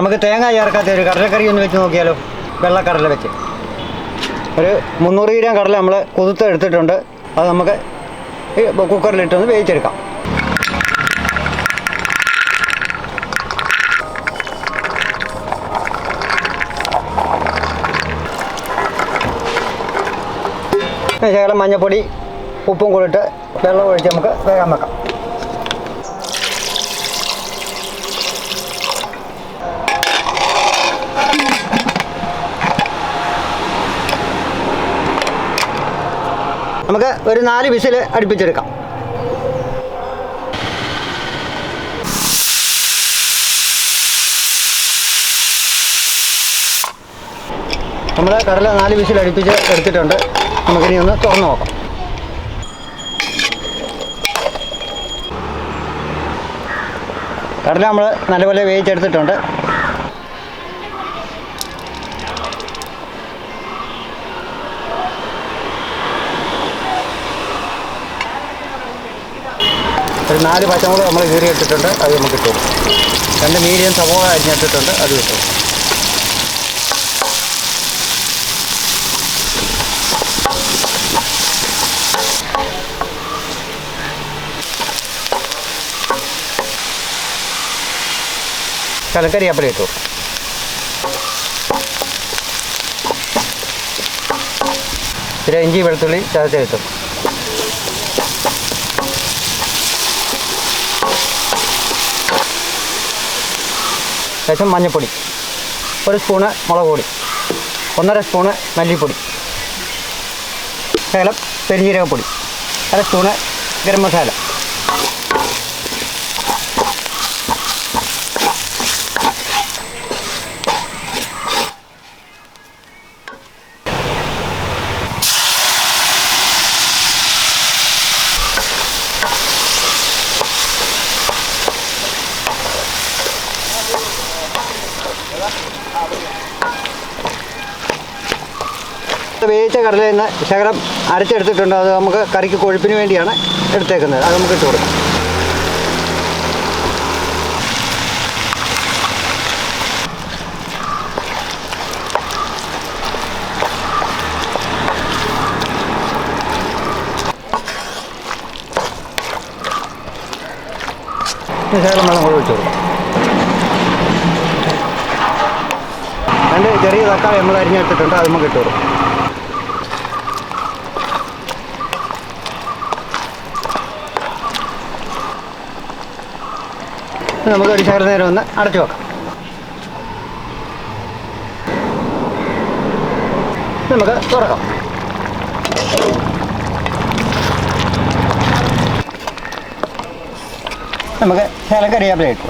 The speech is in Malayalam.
നമുക്ക് തേങ്ങ ചേർക്കാത്ത ഒരു കടലക്കറി ഒന്ന് വെച്ച് നോക്കിയാലോ? വെള്ളക്കടല വെച്ച്. ഒരു മുന്നൂറ് ഗ്രാം കടല നമ്മൾ കൊതുത്ത് എടുത്തിട്ടുണ്ട്. അത് നമുക്ക് കുക്കറിലിട്ടൊന്ന് വേവിച്ചെടുക്കാം. ശകലം മഞ്ഞപ്പൊടി ഉപ്പും കൂടിയിട്ട് വെള്ളം ഒഴിച്ച് നമുക്ക് വേഗം വെക്കാം. നമുക്ക് ഒരു നാല് വിസിൽ അടുപ്പിച്ചെടുക്കാം. നമ്മൾ കടല നാല് വിസിൽ അടുപ്പിച്ച് എടുത്തിട്ടുണ്ട്. നമുക്കിനി ഒന്ന് തുറന്നു നോക്കാം. കടല നമ്മൾ നല്ലപോലെ വേവിച്ചെടുത്തിട്ടുണ്ട്. ഒരു നാല് പച്ചമുളക് നമ്മൾ കീറി ഇട്ടിട്ടുണ്ട് അത് നമുക്ക് ഇട്ടു രണ്ട് മീഡിയം സവോള അരിഞ്ഞിട്ടിട്ടുണ്ട് അത് ഇട്ടു അപ്പം ഇട്ടു ഇത്തിരി ഇഞ്ചി വെളുത്തുള്ളി ചതച്ചിട്ടു ശേഷം മഞ്ഞൾപ്പൊടി ഒരു സ്പൂണ് മുളക് പൊടി. ഒന്നര സ്പൂണ് മല്ലിപ്പൊടി. ശകലം പെരുജീരകപ്പൊടി അര സ്പൂണ് ഗരം മസാല. വേവിച്ച കടലിൽ നിന്ന് ശകലം അരച്ചെടുത്തിട്ടുണ്ട്. അത് നമുക്ക് കറിക്ക് കൊഴുപ്പിന് വേണ്ടിയാണ് എടുത്തേക്കുന്നത്. അത് നമുക്ക് ഇട്ട് കൊടുക്കാം. ശകലം വെള്ളം കൂടെ കൊടുക്കാം രണ്ട് ചെറിയ തക്കാളി നമ്മൾ അരിഞ്ഞെടുത്തിട്ടുണ്ട് അത് നമുക്ക് ഇട്ട് നമുക്ക് ഒരു ശകലം നേരം ഒന്ന് അടച്ചു വെക്കാം. നമുക്ക് തുറക്കാം. നമുക്ക് ശകലം കറിയാപ്പില ഇട്ട്